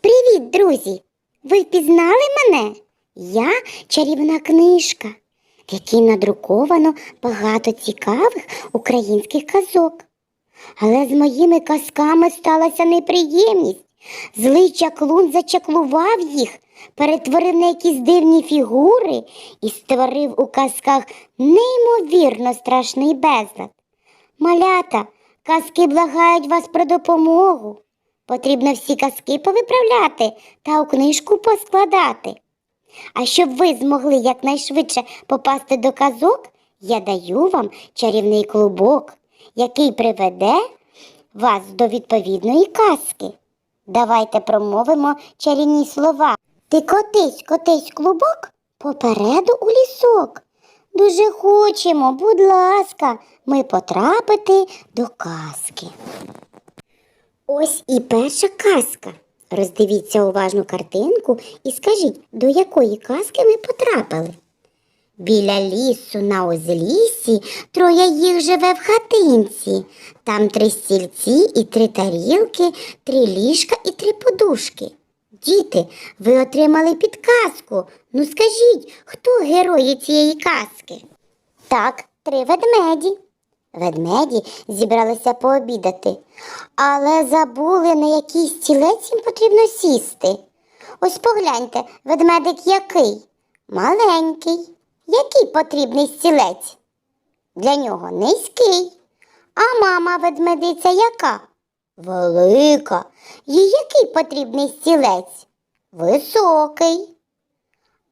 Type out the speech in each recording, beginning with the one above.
Привіт, друзі! Ви впізнали мене? Я чарівна книжка, в якій надруковано багато цікавих українських казок. Але з моїми казками сталася неприємність. Злий чаклун зачаклував їх, перетворив на якісь дивні фігури і створив у казках неймовірно страшний безлад. Малята, казки благають вас про допомогу. Потрібно всі казки повиправляти та у книжку поскладати. А щоб ви змогли якнайшвидше попасти до казок, я даю вам чарівний клубок, який приведе вас до відповідної казки. Давайте промовимо чарівні слова. Ти котись, котись клубок попереду у лісок. Дуже хочемо, будь ласка, ми потрапити до казки. Ось і перша казка. Роздивіться уважну картинку і скажіть, до якої казки ми потрапили. Біля лісу на узліссі троє їх живе в хатинці. Там три стільці і три тарілки, три ліжка і три подушки. Діти, ви отримали підказку. Ну скажіть, хто герої цієї казки? Так, три ведмеді. Ведмеді зібралися пообідати, але забули, на який стілець їм потрібно сісти. Ось погляньте, ведмедик який? Маленький. Який потрібний стілець? Для нього низький. А мама ведмедиця яка? Велика. Їй який потрібний стілець? Високий.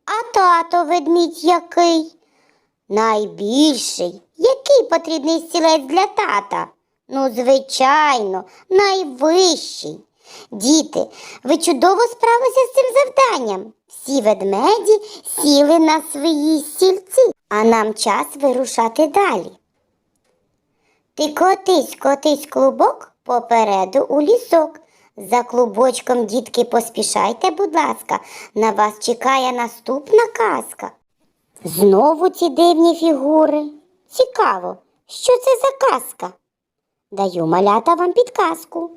А тато ведмідь який? Найбільший. Який потрібний стілець для тата? Ну, звичайно, найвищий. Діти, ви чудово справилися з цим завданням. Всі ведмеді сіли на свої стільці, а нам час вирушати далі. Ти котись, котись клубок попереду у лісок. За клубочком, дітки, поспішайте, будь ласка, на вас чекає наступна казка. Знову ці дивні фігури. Цікаво, що це за казка? Даю малята вам підказку.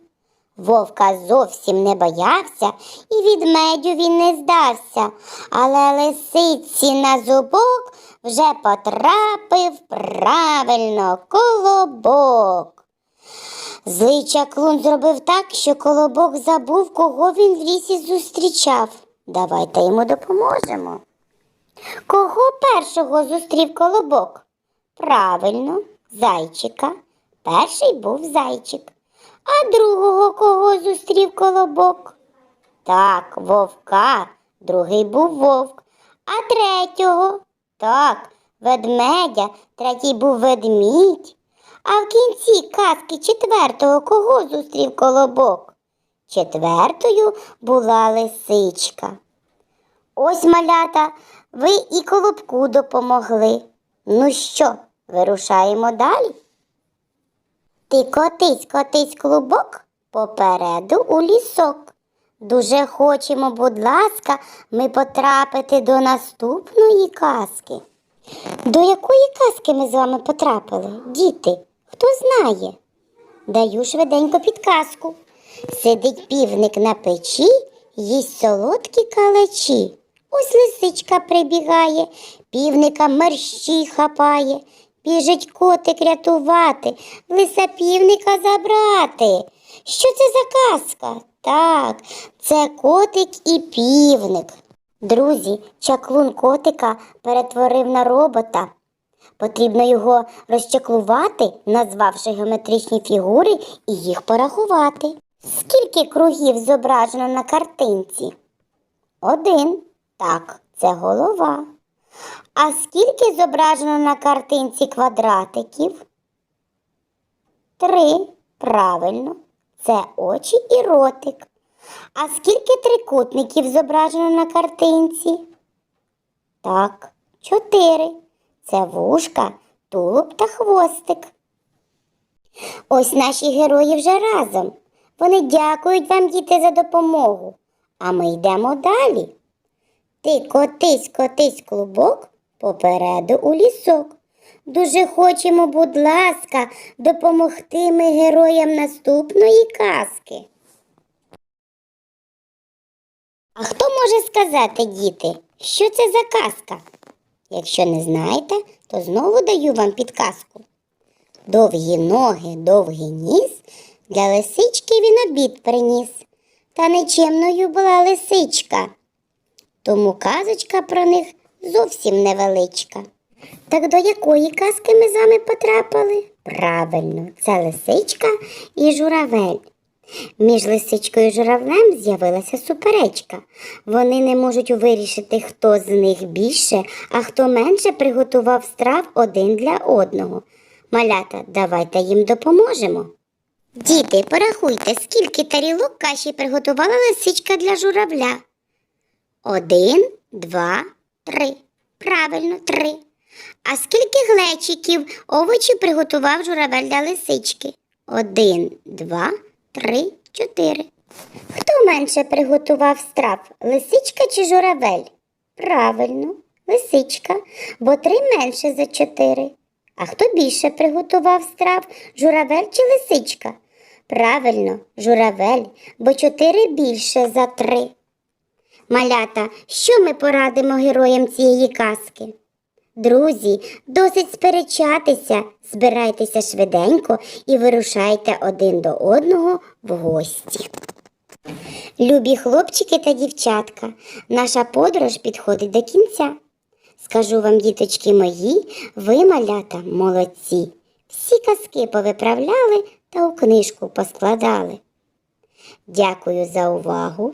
Вовка зовсім не боявся і від медю він не здався, але лисиці на зубок вже потрапив правильно колобок. Злий чаклун зробив так, що колобок забув, кого він в лісі зустрічав. Давайте йому допоможемо. Кого першого зустрів колобок? Правильно, зайчика. Перший був зайчик. А другого кого зустрів колобок? Так, вовка, другий був вовк. А третього? Так, ведмедя, третій був ведмідь. А в кінці казки четвертого кого зустрів колобок? Четвертою була лисичка. Ось малята, ви і колобку допомогли. Ну що, вирушаємо далі? Ти котись, котись клубок попереду у лісок. Дуже хочемо, будь ласка, ми потрапити до наступної казки. До якої казки ми з вами потрапили? Діти, хто знає? Даю швиденько підказку. Сидить півник на печі, їсть солодкі калачі. Ось лисичка прибігає, півника мерщій хапає, біжить котик рятувати, лиса півника забрати. Що це за казка? Так, це котик і півник. Друзі, чаклун котика перетворив на робота. Потрібно його розчаклувати, назвавши геометричні фігури і їх порахувати. Скільки кругів зображено на картинці? Один. Так, це голова. А скільки зображено на картинці квадратиків? Три. Правильно. Це очі і ротик. А скільки трикутників зображено на картинці? Так, чотири. Це вушка, тулуб та хвостик. Ось наші герої вже разом. Вони дякують вам, діти, за допомогу. А ми йдемо далі. Ти котись, котись клубок попереду у лісок. Дуже хочемо, будь ласка, допомогти ми героям наступної казки. А хто може сказати, діти, що це за казка? Якщо не знаєте, то знову даю вам підказку. Довгі ноги, довгий ніс, для лисички він обід приніс. Та нечемною була лисичка. Тому казочка про них зовсім невеличка. Так до якої казки ми з вами потрапили? Правильно, це лисичка і журавель. Між лисичкою і журавлем з'явилася суперечка. Вони не можуть вирішити, хто з них більше, а хто менше приготував страв один для одного. Малята, давайте їм допоможемо. Діти, порахуйте, скільки тарілок каші приготувала лисичка для журавля. Один, два, три. Правильно, три. А скільки глечиків овочів приготував журавель для лисички? Один, два, три, чотири. Хто менше приготував страв? Лисичка чи журавель? Правильно, лисичка, бо три менше за чотири. А хто більше приготував страв? Журавель чи лисичка? Правильно, журавель, бо чотири більше за три. Малята, що ми порадимо героям цієї казки? Друзі, досить сперечатися, збирайтеся швиденько і вирушайте один до одного в гості. Любі хлопчики та дівчатка, наша подорож підходить до кінця. Скажу вам, діточки мої, ви, малята, молодці. Всі казки повиправляли та у книжку поскладали. Дякую за увагу